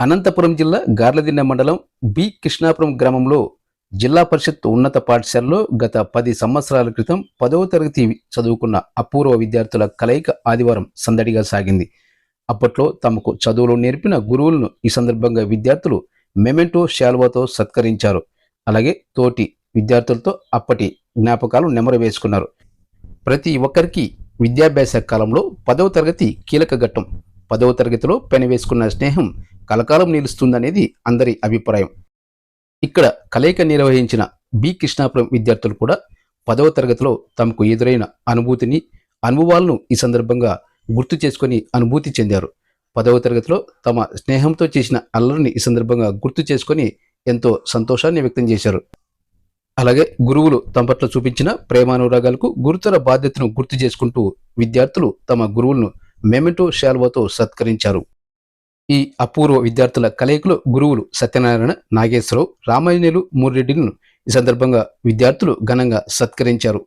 అనంతపురం జిల్లా గార్లదిన్నె మండలం బి కృష్ణాపురం గ్రామంలో జిల్లా పరిషత్ ఉన్నత పాఠశాలలో గత పది సంవత్సరాల క్రితం పదవ తరగతి చదువుకున్న అపూర్వ విద్యార్థుల కలయిక ఆదివారం సందడిగా సాగింది. అప్పట్లో తమకు చదువులు నేర్పిన గురువులను ఈ సందర్భంగా విద్యార్థులు మెమెంటో శాల్వాతో సత్కరించారు. అలాగే తోటి విద్యార్థులతో అప్పటి జ్ఞాపకాలు నెమరు వేసుకున్నారు ప్రతి ఒక్కరికి విద్యాభ్యాస కాలంలో పదవ తరగతి కీలక ఘట్టం. పదవ తరగతిలో పెనవేసుకున్న స్నేహం కలకాలం నిలుస్తుందనేది అందరి అభిప్రాయం. ఇక్కడ కలయిక నిర్వహించిన బి. కృష్ణాపురం విద్యార్థులు కూడా పదవ తరగతిలో తమకు ఎదురైన అనుభూతిని అనుభవాలను ఈ సందర్భంగా గుర్తు చేసుకొని అనుభూతి చెందారు. పదవ తరగతిలో తమ స్నేహంతో చేసిన అల్లరిని ఈ సందర్భంగా గుర్తు చేసుకొని ఎంతో సంతోషాన్ని వ్యక్తం చేశారు. అలాగే గురువులు తమ పట్ల చూపించిన ప్రేమానురాగాలకు గురుతర బాధ్యతను గుర్తు చేసుకుంటూ విద్యార్థులు తమ గురువులను మెమెంటో శాల్వాతో సత్కరించారు. ఈ అపూర్వ విద్యార్థుల కలయికలో గురువులు సత్యనారాయణ నాగేశ్వరరావు రామాయణులు మూర్రెడ్డిలను ఈ సందర్భంగా విద్యార్థులు ఘనంగా సత్కరించారు.